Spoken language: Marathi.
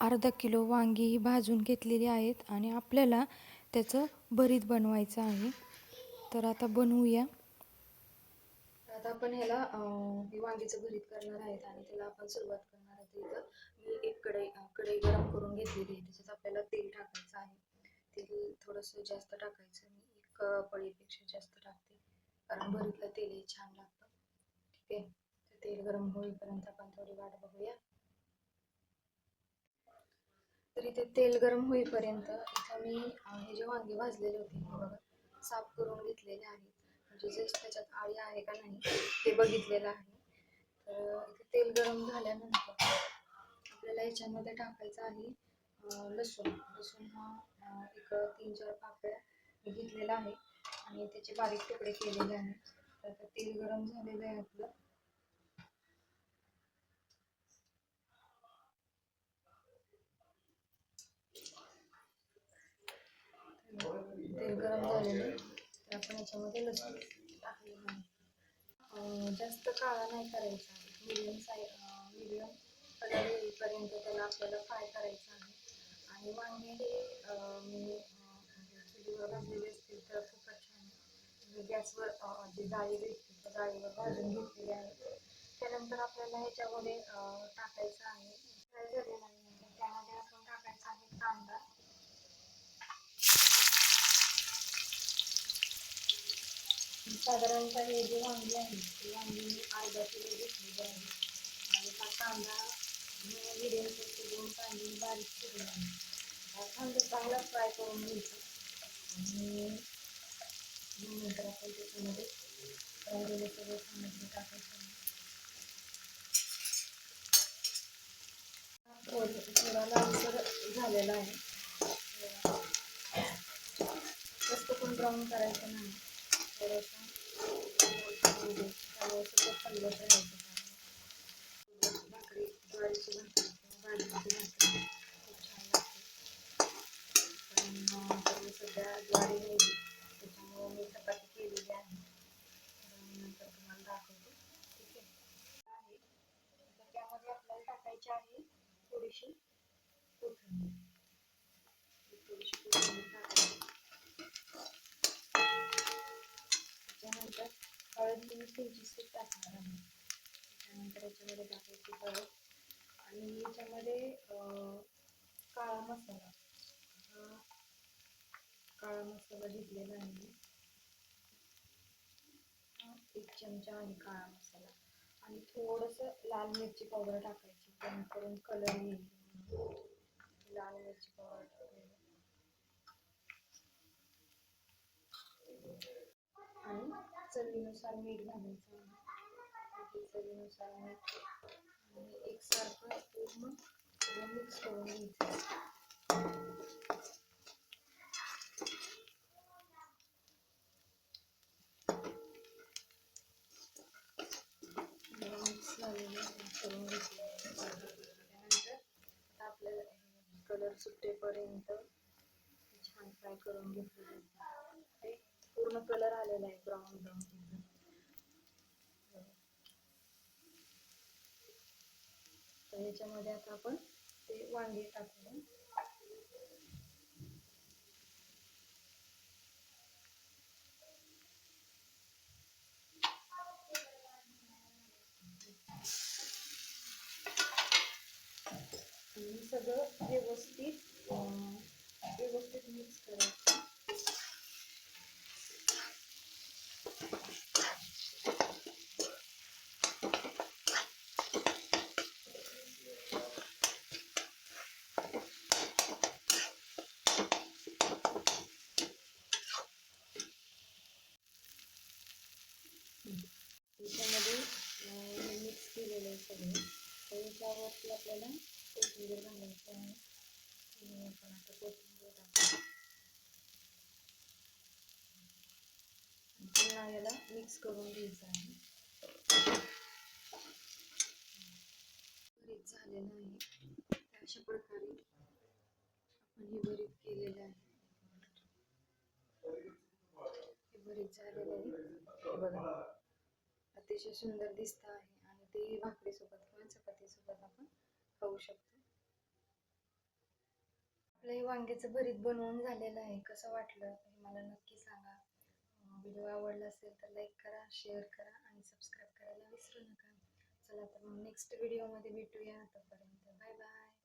अर्धा किलो वांगी ही भाजून घेतलेली आहेत आणि आपल्याला त्याचं भरीत बनवायचं आहे. तर आता बनवूया. आता आपण ह्याला हे वांगीचं भरीत करणार आहेत आणि त्याला आपण सुरुवात करणार आहे. इथं मी एक कढई कढई गरम करून घेतलेली आहे. त्याच्यात आपल्याला तेल टाकायचं आहे. तेल थोडंसं जास्त टाकायचं मी एक पळीपेक्षा जास्त टाकते. कारण भरीतलं तेलही छान लागतं. ठीक आहे? तर तेल गरम होईपर्यंत आपण थोडी वाट बघूया तर इथे तेल गरम होईपर्यंत इथं मी हे जे वांगे भाजलेले होते हे बघा साफ करून घेतलेले आहेत. म्हणजे जस्ट त्याच्यात आळी आहे का नाही ते बघितलेलं आहे. तर इथे तेल गरम झाल्यानंतर आपल्याला याच्यामध्ये टाकायचं आहे लसूण. लसूण हा एक तीन चार पाकळ्या मी घेतलेला आहे आणि त्याचे बारीक तुकडे केलेले आहेत. तर तेल गरम झालेलं आहे आपलं. तेल गरम झालेलं. तर आपण याच्यामध्ये लसूण टाकलेलं आहे. जास्त काळा नाही करायचा. मिडियम साय मिडियम कलर येईपर्यंत त्याला आपल्याला फ्राय करायचं आहे. आणि वांगे हे मी म्हणजे चुलीवर भाजलेले असतील तर खूपच छान म्हणजे गॅसवर जे जी जाळी भेटते त्या जाळीवर भाजून घेतलेली आहे. त्यानंतर आपल्याला ह्याच्यामध्ये टाकायचं आहे फ्राय झालेलं आहे नंतर त्यामध्ये आपण टाकायचा आहे कांदा साधारणतः हे जे वांगी आहे ते वांगी मी अर्धा किलो घेतलेली आहे आणि हा कांदा मिडियम साईजचे दोन कांदे बारीक केले आहे हा कांदा चांगला फ्राय करून घ्यायचा. आणि नंतर आपण त्याच्यामध्ये राहिलेले सगळे सामग्री टाकायचं थोडा लांबसर झालेला आहे. जास्त पण ब्राऊन करायचं नाही. थोडंसं त्यामुळे सगळं खाल्लं राहायचं भाकरी ज्वारीची भाकरी किंवा बाजरीची भाकरी खूप छान लागते पण तर सध्या ज्वारी नाही त्याच्यामुळे मी चपाती केलेली आहे मी नंतर तुम्हाला दाखवते ठीक आहे तर त्यामध्ये आपल्याला टाकायची आहे थोडीशी कोथिंबीर थोडीशी कोथिंबीर त्यानंतर हळद टाकणार आहे. त्यानंतर याच्यामध्ये टाकायची हळद आणि याच्यामध्ये काळा मसाला. हा काळा मसाला घेतलेला आहे. मी एक चमचा आणि काळा मसाला. आणि थोडंसं लाल मिरची पावडर टाकायची जेणेकरून कलर येईल म्हणून. लाल मिरची पावडर टाकायची आणि चवीनुसार मीठ घालायचं. आहे चवीनुसार मीठ आणि एकसारखं पूर्ण मिक्स करून घ्यायचं. करून घेतलं त्यानंतर आपल्याला कलर सुटेपर्यंत छान फ्राय करून घेतलेलं ते पूर्ण कलर आलेला आहे ब्राऊन ब्राऊन त्याच्यामध्ये आता आपण ते वांगे टाकूया. सगळं व्यवस्थित व्यवस्थित मिक्स करायचं त्याच्यामध्ये मिक्स केलेलं आहे सगळं तर आपल्याला कोथिंबीर घालायची आहे. आपण आता कोथिंबीर पुन्हा याला मिक्स करून घ्यायचं आहे. भरीत झालेलं आहे अशा प्रकारे आपण हे भरीत केलेलं आहे. हे भरीत झालेलं आहे. बघा. अतिशय सुंदर दिसत आहे. आणि ते भाकरीसोबत किंवा चपातीसोबत आपण. खाऊ शकतो. आपलं हे वांग्याचं भरीत बनवून झालेलं आहे. कसं वाटलं हे मला नक्की सांगा. व्हिडिओ आवडला असेल तर लाईक करा शेअर करा आणि सबस्क्राईब करायला विसरू नका. चला तर मग नेक्स्ट व्हिडिओमध्ये भेटूया. आतापर्यंत बाय बाय